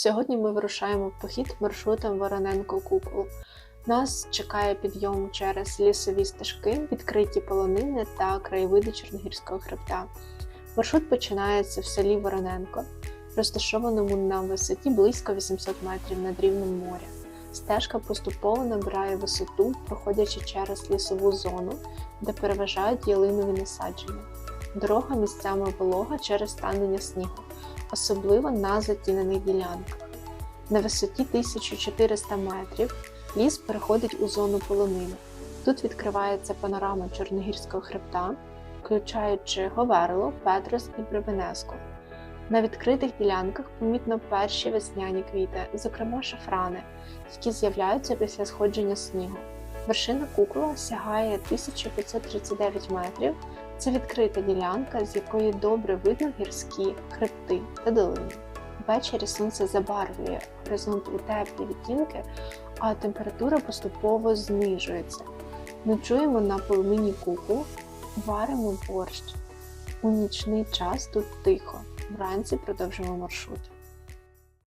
Сьогодні ми вирушаємо в похід маршрутом Вороненко Купол. Нас чекає підйом через лісові стежки, відкриті полонини та краєвиди Чорногірського хребта. Маршрут починається в селі Вороненко, розташованому на висоті близько 800 метрів над рівнем моря. Стежка поступово набирає висоту, проходячи через лісову зону, де переважають ялинові насадження. Дорога місцями волога через станення снігу, особливо на затінених ділянках. На висоті 1400 метрів ліс переходить у зону полонини. Тут відкривається панорама Чорногірського хребта, включаючи Говерло, Петрос і Бребенеску. На відкритих ділянках помітно перші весняні квіти, зокрема шафрани, які з'являються після сходження снігу. Вершина купола сягає 1539 метрів. Це відкрита ділянка, з якої добре видно гірські хребти та долини. Ввечері сонце забарвлює горизонт у теплі відтінки, а температура поступово знижується. Ночуємо на полонині куполу, варимо борщ. У нічний час тут тихо. Вранці продовжимо маршрут.